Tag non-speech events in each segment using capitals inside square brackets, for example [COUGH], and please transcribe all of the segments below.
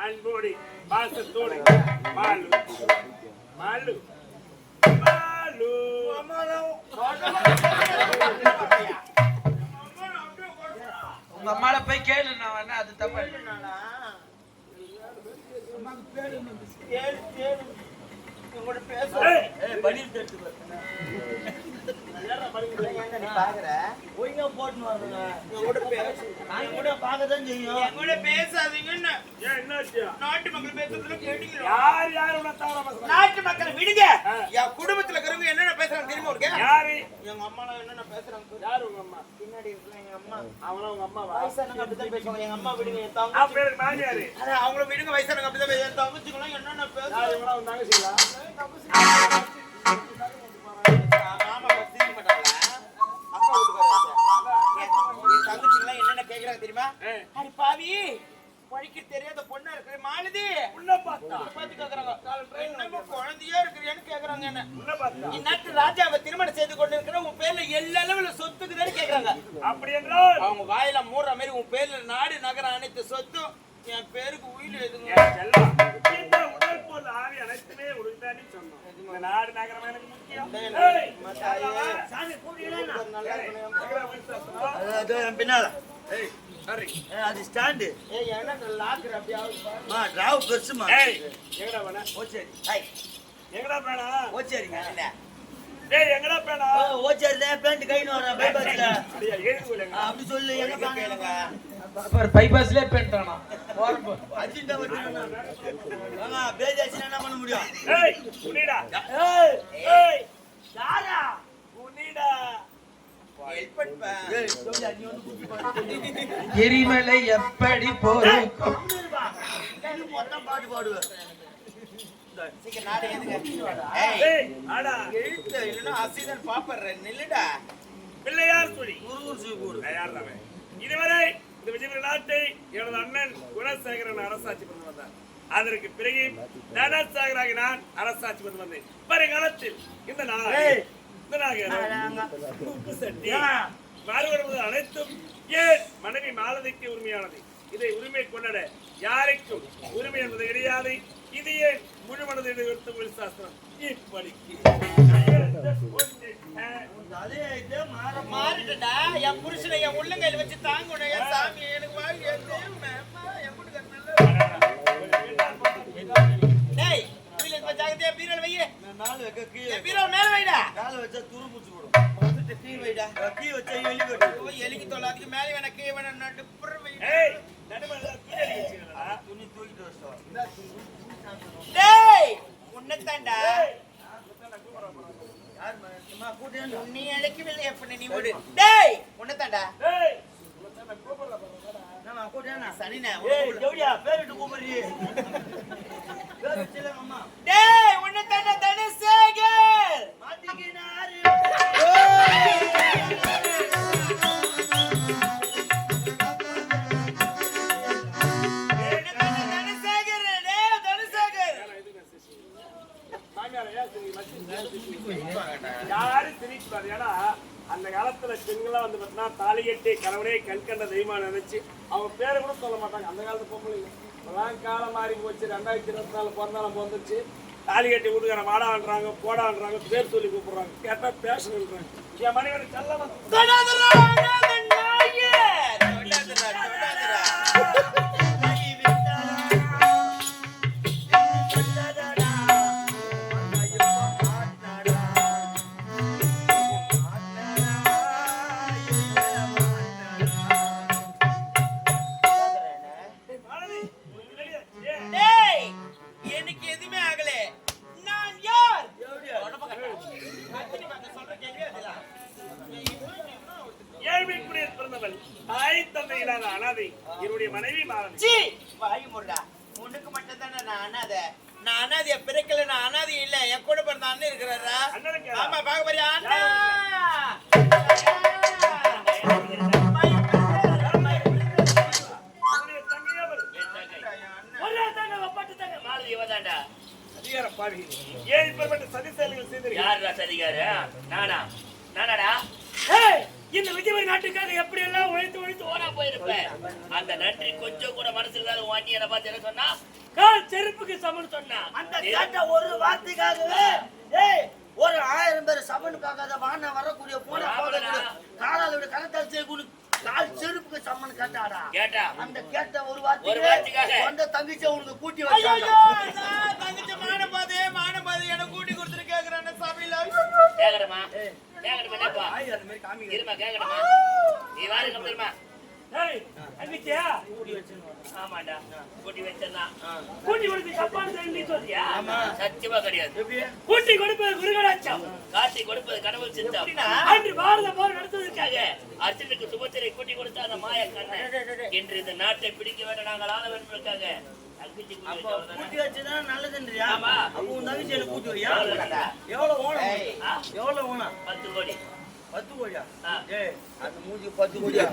அன்போடு, பாசத்தோடு, mall. Mall. Mall. உங்க அம்மால போய் கேளு நான் வேணா அது தப்பா ஏய், ஏய் நாட்டு மக்கள் விடுங்க. என் குடும்பத்துல இருக்கிறவங்க என்னென்ன பேசுறாங்க தெரியுமா உனக்கு யாரு? எங்க அம்மா என்னென்ன பேசுறாங்க யாரு உங்க அம்மா? பின்னாடி இருக்கிற எங்க அம்மா அவனா உங்க அம்மாவா? வயசானவங்க அப்படிதான் பேசுவாங்க எங்க அம்மா விடுங்க என் தங்க அப்ப எனக்கு மாமியாரு. அதான் அவங்கள விடுங்க வயசானவங்க அப்படிதான் பேசுவாங்க. என் தங்கச்சிங்களாம் என்னென்ன யாரு பேசுறாங்க உன் தங்கச்சிங்களா? என்னென்ன கேக்குறாங்க தெரியுமா பாவி படிக்க தெரியாத பொண்ணா இருக்கிற மாலதி. உன்னை பார்த்தா? பார்த்து கேக்குறாங்க. என்னம்மா குழந்தையா இருக்கிறியான்னு கேக்குறாங்க என்ன. உன்னை பார்த்தா? இந்நாட்டு ராஜாவை திருமணம் செய்து கொண்டு இருக்கிற உன் பேர்ல எல்லா லெவல சொத்துக்குதான்னு கேக்குறாங்க. அப்படி என்றால் அவங்க வாயில மூடுற மாதிரி உன் பேர்ல நாடு நகரம் அனைத்து சொத்தும் என் பேருக்கு உயிர் எதுங்க உடல் ஆவி அனைத்துமே உனக்குதானே சொன்னோம். இந்த நாடு நகரம் எனக்கு முக்கியம். சாமி என் பின்னால. ஏய், அது ஸ்டாண்டு பாரு. மா டிராவ் பெருசுமா எங்கடா போன? ஓச்சேரி ஐய், எங்கடா போனா? ஓச்சேரிங்க என்ன? ஏய், எங்கடா போனா? ஓச்சேரில பேண்ட் கைன்னு வர பைபாஸ்ல அடியா, கொள்ளுங்க. அப்படி சொல்லு. எங்க பண்ணிட்டானா போறப்போ அர்ஜென்டா வந்து ஆமா பேஜாச்சுன்னா என்ன பண்ண முடியும்? ஏய், உன்னிடா. ஏய். ஏய், யாரா? எரிமலை எப்படி போருக்கும் ஆடா. நில்லுடா பிள்ளையார் சொல்லி இதுவரை இந்த விஜயபுரி நாட்டை எனது அண்ணன் குணசேகரன் அரசாட்சி பண்ணி வந்தார் அதற்கு பிறகு தனசாகராகி நான் அரசாட்சி பண்ணி வந்தேன் வருங்காலத்தில் இந்த நாடு இந்த நாகரம் உப்பு சட்டி. அனைத்தும் ஏன் மனைவி மாலதிக்கு உரிமையானது. இதை உரிமை கொண்டாட யாருக்கும் உரிமை என்பது கிடையாது. இது ஏன் முழு மனதை எடுத்து ஒரு சாஸ்திரம்? இப்படிக்கு. அதே இதே மாற மாறிட்டடா. என் புருஷனை என் உள்ளங்கையில வச்சு என் சாமி எனக்கு வாங்கி வையே நாலு வைக்க கீழே பீரல் மேல வைடா. காலை வச்சா துரு பூச்சி போடும். வந்துட்டு கீழ வைடா. கீ வச்சா எலி கட்டு எலிக்கு தொல்லை. அதுக்கு மேல வேணா கீழ வேணா நட்டு புற வை. ஏய் நடுமல்ல கீழே வச்சுக்கிறா துணி தூக்கிட்டு வச்சோம் டேய் உன்னதான்டா யார் அம்மா கூட்டியா நீ அழைக்கவில்லை எப்படி நீ விடு டேய் உன்னதான்டா ஏய். நான் கூட்டியா சனினே ஏய் ஜவுடியா பேரிட்டு கூப்பிடுறீ பேர் வச்சில அம்மா [LAUGHS] அந்த காலத்து பொம்பளைங்க இப்பெல்லாம் காலம் மாறி போச்சு. ரெண்டாயிரத்தி இருபத்தி நாலு பிறந்தாலும் வந்துருச்சு தாலி கட்டி வீட்டுக்கார மாடான்றாங்க போடான்றாங்க பேர் சொல்லி கூப்பிடுறாங்க. கேட்டால் பேசணுன்றாங்க என் மனைவி செல்லமா கேட்ட ஒரு வார்த்தைக்காகவே ஏய் ஒரு ஆயிரம் பேர் சமன் பார்க்காத வான வரக்கூடிய போன போகக்கூடிய காலால கணத்தால் செய்யக்கூடிய கால் செருப்புக்கு சம்மன் கேட்டாடா. கேட்டா. அந்த கேட்ட ஒரு ஒரு வார்த்தைக்கு வார்த்தைக்காக. அந்த தங்கச்சி உனக்கு கூட்டி வச்சாங்க. தங்கச்சி மானபாதே மானபாதே என்ன கூட்டி கொடுத்துட்டு கேக்குறான சபையில கேக்குறமா? கேக்குறமா இருமா கேக்குறமா? நீ வாரு ஆமாடா கூட்டி கொடுத்து தப்பான செய்தி நீ சொல்றியா? சத்தியமா கிடையாது. கூட்டி கொடுப்பது குருகடாச்சம் காட்டி கொடுப்பது கடவுள் சித்தம். அன்று பாரத போர் நடத்துவதற்காக அர்ஜுனுக்கு சுபத்திரை கூட்டி கொடுத்த அந்த மாய கண்ணன். இன்று இந்த நாட்டை பிடிக்க வேண்டும். நாங்கள் ஆள தங்கச்சி கூட்டி வச்சுதான் நல்லதுன்றியா. அப்போ உன் கூட்டி வையா எவ்வளவு? ஆ? எவ்வளவு ஓணும் பத்து கோடி. பத்து கோடியா. ஏய் அந்த மூஞ்சி பத்து கோடியா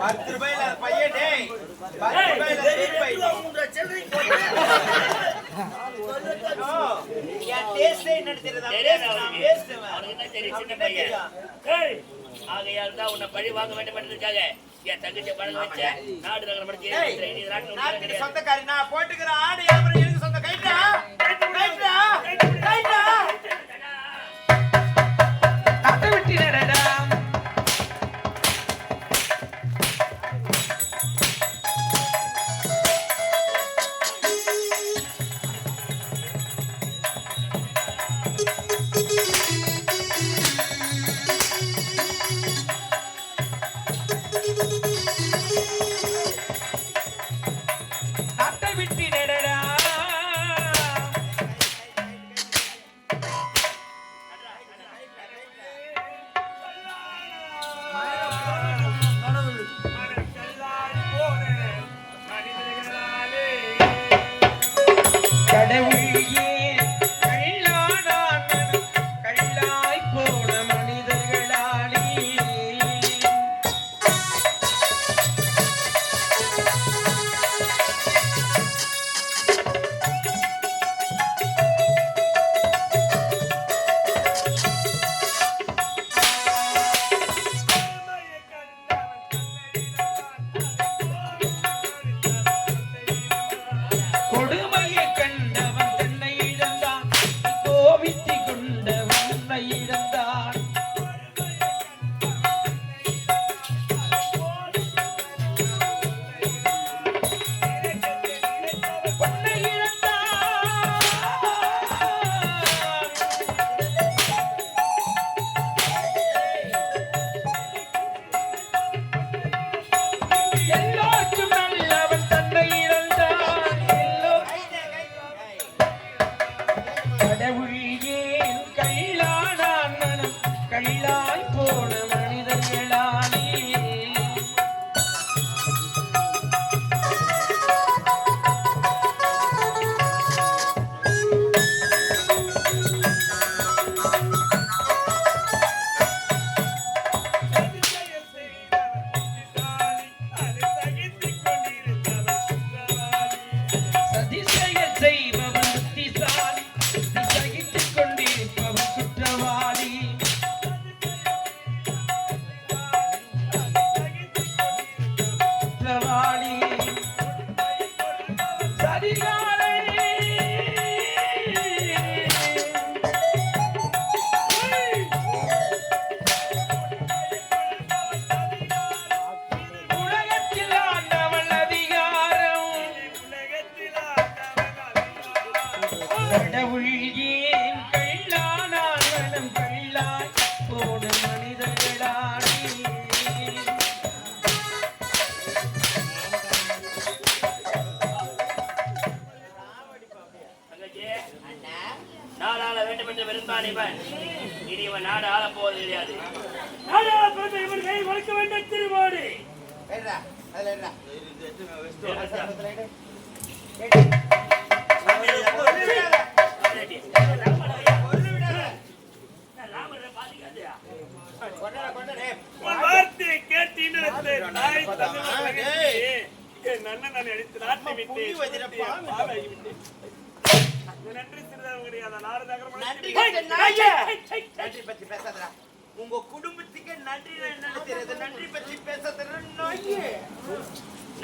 பத்து ரூபாயில பையன் டேய் பத்து ரூபாயில சரி, திருப்பை. ரெண்டு ரூபா மூன்றரை சில்லறை போடு. என் taste ஏ என்னன்னு தெரியுதா? நான். பேசுவேன். அவனுக்கு என்ன தெரியும் சின்ன என்ன பையன்? ஏய், ஆகையால் தான் உன்னை பழி வாங்க வேண்டும் என்பதற்காக என் தங்கச்சியை பழக வச்ச நாடு நகரம் படிச்சு டேய். சொந்தக்காரி நான் போட்டுக்கிற ஆடு எனக்கு சொந்த கைட்டா கைட்டா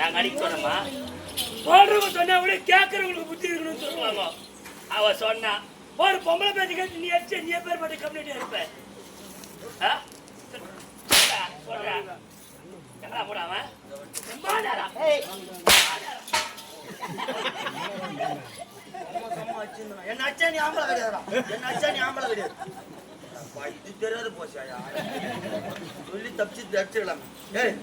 நாங்க அடிக்க சொன்னோமா சொல்றவங்க சொன்னா கூட கேட்கறவங்களுக்கு புத்தி இருக்கணும்னு சொல்லுவாங்க அவ சொன்னா ஒரு பொம்பளை பேச்சு கேட்டு நீ அடிச்சு நீ பேர் மட்டும் கம்ப்ளீட்டா இருப்ப? சொல்றா, சொல்றா எங்கடா போடா அவன் சும்மாதாடா. சும்மா சும்மா வச்சிருந்தான். என்ன அச்சா நீ ஆம்பளை கிடையாதுடா. என்ன அச்சா நீ ஆம்பளை கிடையாது. அப்பா, இது தெரியாது போச்சாயா. சொல்லி தப்பிச்சு தப்பிச்சுக்கலாம். ஏய்,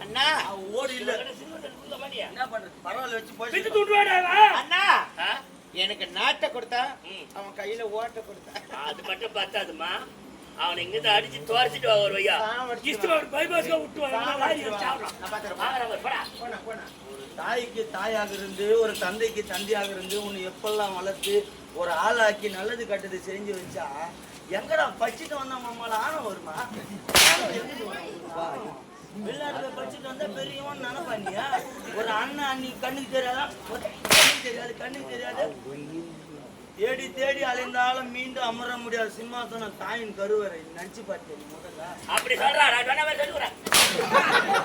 அண்ணா ஓடி இல்ல. என்ன பண்றது? பரவாயில்ல, வச்சு அவன். அண்ணா? எனக்கு நாட்டை கொடுத்தா. அவன் கையில ஓட்ட கொடுத்தான் அது மட்டும் பத்தாதுமா அவனை இங்கிருந்து அடிச்சு துவரிச்சிட்டு ஒரு சாவடிச்சிடுவான். கிறிஸ்துவ ஒரு விட்டு தாய்க்கு தாயாக இருந்து ஒரு தந்தைக்கு தந்தையாக இருந்து உன்னை எப்பெல்லாம் வளர்த்து ஒரு ஆளாக்கி நல்லது கட்டது செஞ்சு வச்சா எங்கடா பச்சிட்டு வந்தா மாமால ஆணம் வருமா? வெளிநாட்டுல படிச்சுட்டு வந்தா பெரியவன் நினைப்பானியா ஒரு அண்ணன் அண்ணி கண்ணுக்கு தெரியாதா? கண்ணுக்கு தெரியாது கண்ணுக்கு தெரியாது. தேடி தேடி அலைந்தாலும் மீண்டும் அமர முடியாத. சிம்மாசனம் தாயின் கருவறை. நினைச்சு பார்த்தேன் முதல்ல? அப்படி சொல்றா நான் சொன்ன மாதிரி சொல்லுறேன்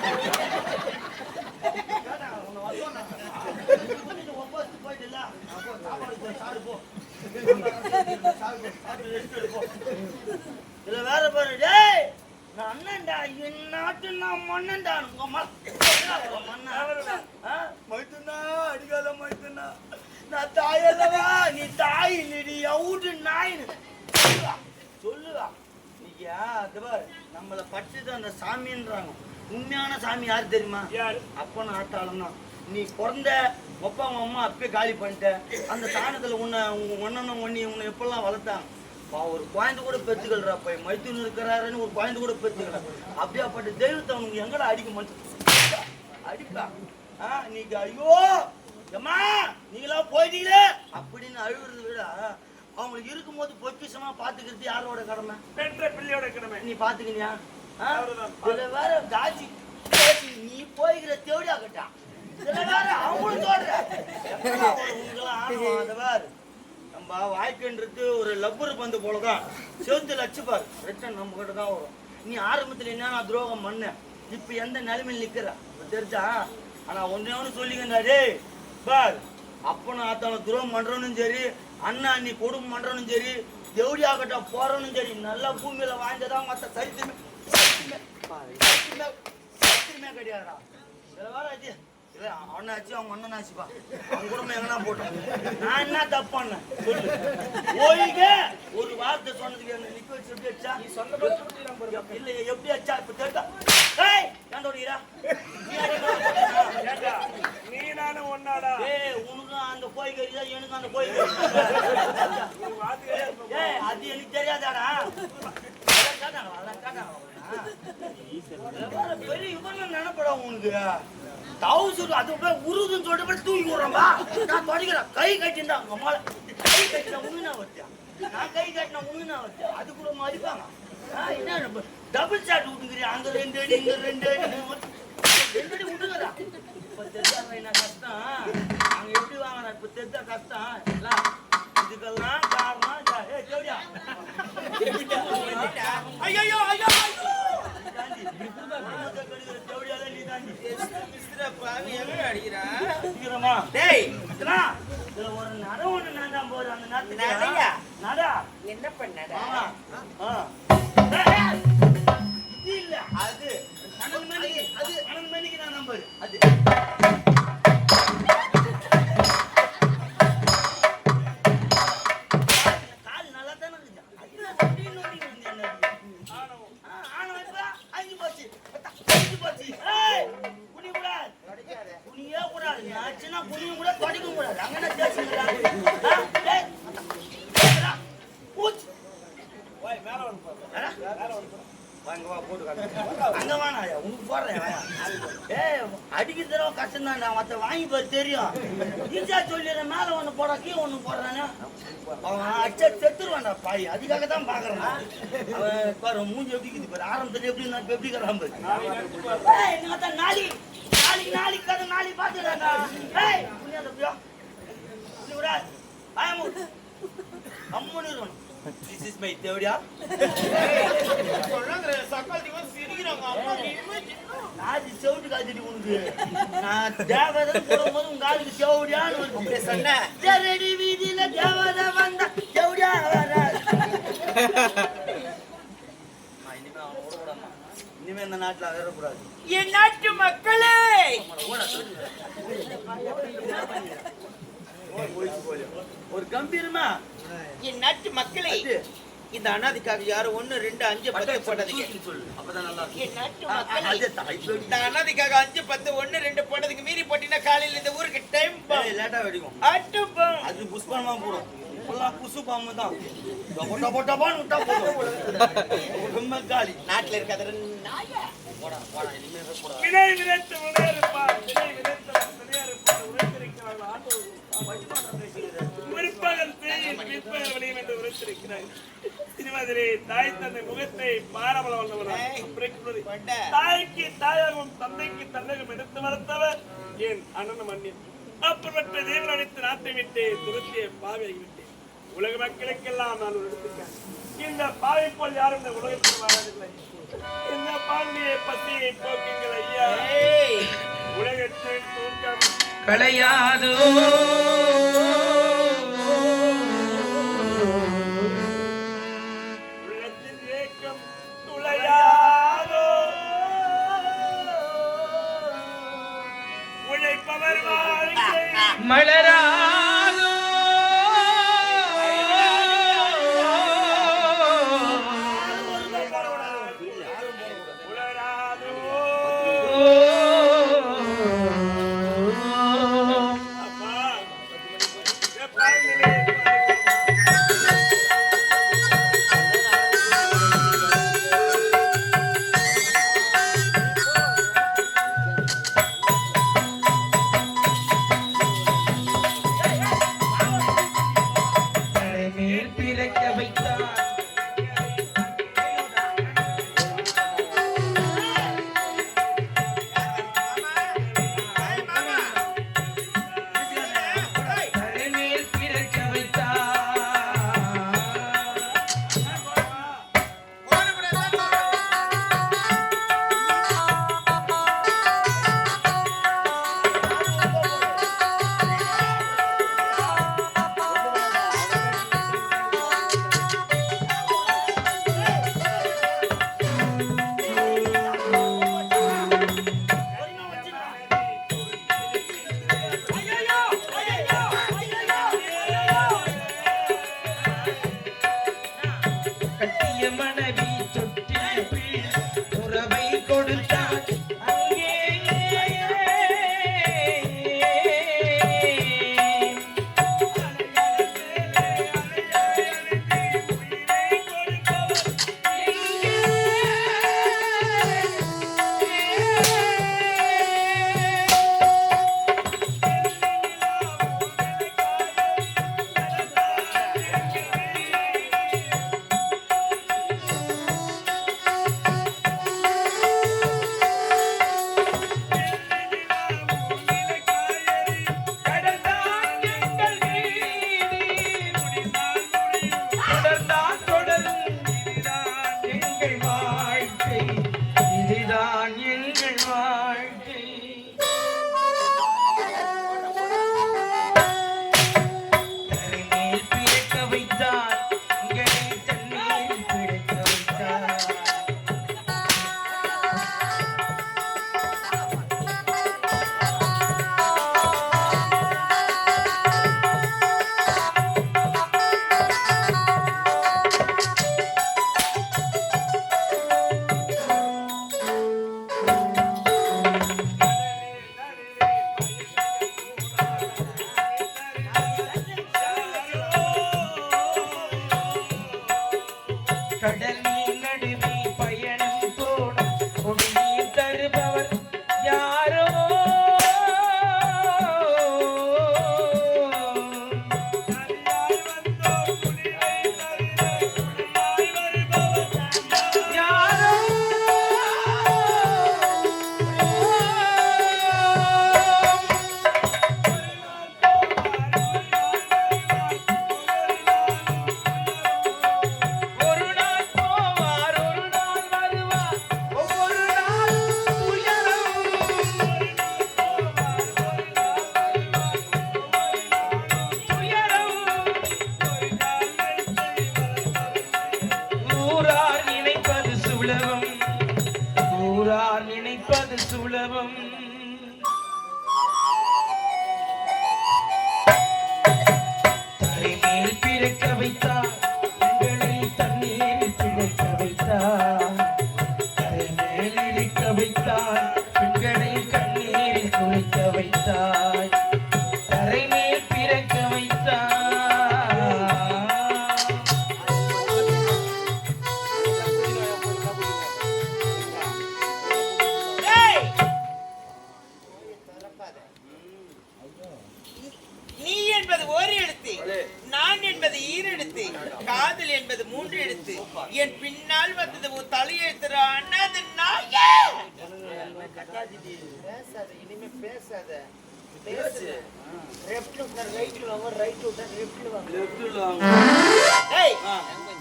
இதுல வேற பாரு. டேய் நான் அண்ணன்டா. என் நாட்டு நான் மன்னன்டா. உங்க மண்ணா மைத்துனா அடிக்காத மைத்துனா நான் தாயல்லவா நீ தாய் நீ அவுட்டு நாயின்னு சொல்லுவா சொல்லுவா நீயா அது பாரு பட்டுது அந்த சாமின்றாங்க. உண்மையான சாமி யாரு தெரியுமா? யாரு? அப்பன் ஆட்டாளம் தான். நீ பிறந்த உங்க அம்மா அப்பயே காலி பண்ணிட்ட. அந்த ஸ்தானத்துல உன்னை உங்க ஒன்னனும் ஒன்னி உன்னை எப்பெல்லாம் வளர்த்தாங்க? பா, ஒரு குழந்தை கூட பெத்துக்கல்றா போய் மைத்துன்னு இருக்கிறாருன்னு ஒரு குழந்தை கூட பெத்துக்கல. அப்படியாப்பட்ட தெய்வத்தை அவனுக்கு எங்கடா அடிக்க மாட்டேன் அடிப்பா. ஆ நீங்க ஐயோ! அம்மா நீங்களா போயிட்டீங்களே? அப்படின்னு அழுகுறத விட அவங்களுக்கு இருக்கும்போது பொக்கிஷமா பாத்துக்கிறது யாரோட கடமை? பெற்ற பிள்ளையோட கிழமை நீ பாத்துக்கினியா. இதுல வேற தாச்சி தாச்சி, நீ போய்கிற தேவடி ஆகட்டா இதுல வேற அவங்களும் தோடுற. உங்களாம் அதை வேறு நம்ம வாழ்க்கைன்றது ஒரு லப்பர் பந்து போலதான். சேர்த்து லட்சுப்பார் ரிட்டன் நம்ம கிட்ட தான் வரும். நீ ஆரம்பத்துல என்ன துரோகம் பண்ண? இப்ப எந்த நிலைமையில் நிக்கிற? இப்ப தெரிஞ்சா? ஆனா ஒன்னே ஒன்று சொல்லிக்கண்டா டேய் பார். அப்பனும் ஆத்தாலும் துரோகம் பண்றவனும் சரி அண்ணா நீ கொடுமை பண்றவனும் சரி தேவடி ஆகட்டும் போறவனும் சரி நல்ல பூமியில வாய்ந்ததான் மற்ற சரித்திரமே சரித்திரமே கிடையாதுடா இதுல வேற ஆச்சு இல்ல அவனாச்சு அவங்க அண்ணனாச்சுப்பா அவங்க குடும்பம் எங்கன்னா போட்டோம் நான் என்ன தப்பு பண்ணேன் சொல்லு ஓய்க ஒரு வார்த்தை சொன்னதுக்கு என்ன நிக்க வச்சு எப்படி அடிச்சா நீ சொந்த இல்ல எப்படி அடிச்சா இப்போ தெரிஞ்சா ஏய் ஏன் தொடுகிறா நீ நானும் ஒன்னாடா ஏய் உனக்கும் அந்த கோய் கறி தான் எனக்கும் அந்த கோய் கறி நீ வாத்தியாரே இருப்ப. ஏய் அது எனக்கு தெரியாதாடா அதான் கேட்டாங்க, அதான் கேட்டாங்க. இதுல வேற பெரிய இவனும் நினைப்படா உனக்கு? தௌசண்ட் அது உருதுன்னு சொல்லிட்டு போய் தூக்கி விடுறேன்பா நான் தொடக்கிறேன். கை கட்டிருந்தா உங்க அம்மால. கை கட்டினா உண்மையா வச்சா நான் கை கட்டினா உண்மையா வச்சா அது கூட மதிப்பாங்க ஆ, என்ன டபுள் ஷாட் விட்டுக்கிறீங்க அங்க ரெண்டு அடி இங்க ரெண்டு அடி. ரெண்டு அடி விட்டுக்கிறா. இப்ப என்ன கஷ்டம்? அங்க எப்படி வாங்கினா இப்ப தெரிஞ்சா கஷ்டம். இல்ல இதுக்கெல்லாம் காரணம். ஐயோ ஐயோ ஐயோ. என்ன பண்ணடா இல்ல, அது அது நான் நம்பர் அது. பாரு. ஆ? மேல வந்து பாரு. அங்க. ஏய் அடிக்கிறதுல கஷ்டம் மத்த வாங்கி பாரு தெரியும். ஈஸியா சொல்லிடுறேன் மேல ஒண்ணு போட கீழே ஒண்ணு போடுறானே. அடிச்சா செத்துருவான்டா பாய் அதுக்காக தான் பாக்குறேன். நான். அவன் பாரு மூஞ்சி எப்படி பாரு. ஆரம்பத்துல எப்படி இப்ப எப்படி இருக்கிறான் பாரு. நாளைக்கு நாளைக்கு கதை நாளைக்கு பாத்துடா ஏய் அம்மனு இருக்கணும் திஸ் இஸ் மை தேவடியா சொல்றாங்க சக்கால் திவன் சிரிக்கிறாங்க. அம்மா நாதி செவிட்டு காத்திட்டு உனக்கு. நான் தேவதை போடும்போது உங்க ஆளுக்கு செவடியான்னு வந்து சொன்ன. ரெடி வீதியில தேவதை வந்தா செவடியா வர இனிமே அவனை விடக்கூடாதும்மா. இனிமே இந்த நாட்டுல அகரக்கூடாது என் நாட்டு மக்களே! ஒரு கம்பீரமா என் நாட்டு மக்களே! இந்த அனாதைக்காக யாரும் ஒண்ணு ரெண்டு அஞ்சு பத்து போட்டதுக்கு. இந்த அனாதைக்காக அஞ்சு பத்து ஒண்ணு ரெண்டு போட்டதுக்கு மீறி போட்டீங்கன்னா காலையில இந்த ஊருக்கு டைம் லேட்டா வெடிக்கும். அது புஷ்பமா போடும். இப்பெல்லாம் புசு பாம்பு தான் டொப டொப டொபான்னு விட்டா போதும் ரொம்ப காலி நாட்டுல இருக்காத நாய போடா போடா இனிமே போடா வினை விதைத்து முன்னேறுப்பார் வினை விதைத்தவன் முன்னேறுப்பார் உரைத்திருக்கிறார்கள் ஆண்டவர் முற்பகல் தேயில் பிற்பகல் விளையும் என்று உரைத்திருக்கிறார் திருமதிலே தாய் தந்தை முகத்தை பாரபல தாய்க்கு தாயாகவும் தந்தைக்கு தன்னகம் எடுத்து வளர்த்தவர் என் அண்ணன் மண்ணின் அப்பப்பட்ட தேவன் அழைத்து நாட்டை விட்டு துரத்திய பாவையை விட்டு உலக மக்களுக்கெல்லாம் நான் ஒரு எடுத்துக்கேன் இந்த பாவை போல் யாரும் இந்த உலகத்தில் வாழவில்லை இந்த பாண்டிய பசியை போக்குங்கள் ஐயா. உலகத்தில் தூக்கம் களையாது.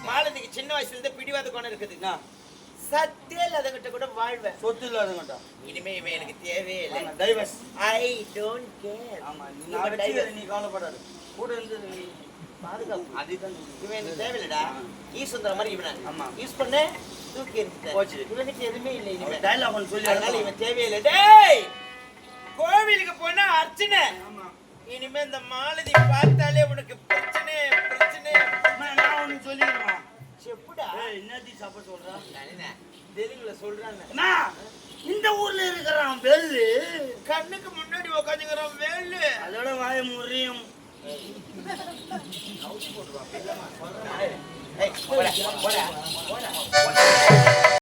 மாலதிக்கு சின்ன வயசுல இருந்து பிடிவாத குணம் இருக்குது. சத்தியே இல்லாதவங்கிட்ட கூட வாழ்வேன். சொத்து இல்லாதவங்கடா இனிமே இவன் எனக்கு தேவையே இல்லை டைவர்ஸ் ஐ டோன்ட் கேர் ஆமா நான் வச்சுக்கிறேன் நீ கவலைப்படாத. கூட இருந்து பாதுகாப்பு. அதுதான். இவன் எனக்கு தேவையில்லடா. ஈ சுந்தர மாதிரி இவனை. ஆமா. யூஸ் பண்ண தூக்கி. போச்சு. இவனுக்கு எதுவுமே இல்லை இனிமே. டைலாக் ஒன்று சொல்லி அதனால இவன் தேவையில்லை. டேய்! கோவிலுக்கு போனா அர்ச்சனை. இனிமே இந்த மாலதி பார்த்தாலே உனக்கு பிரச்சனை பிரச்சனை நான் ஒன்று சொல்லிடுறேன். செப்புடா. ஏய் என்னடி சாப்பிட சொல்றா? நானே தெலுங்குல சொல்றாங்க. இந்த ஊர்ல இருக்கிறான் பெல்லு கண்ணுக்கு முன்னாடி உட்காந்துக்கிறோம் வேலு அதோட வாய முறியும். ஏய், போடா, போடா, போடா.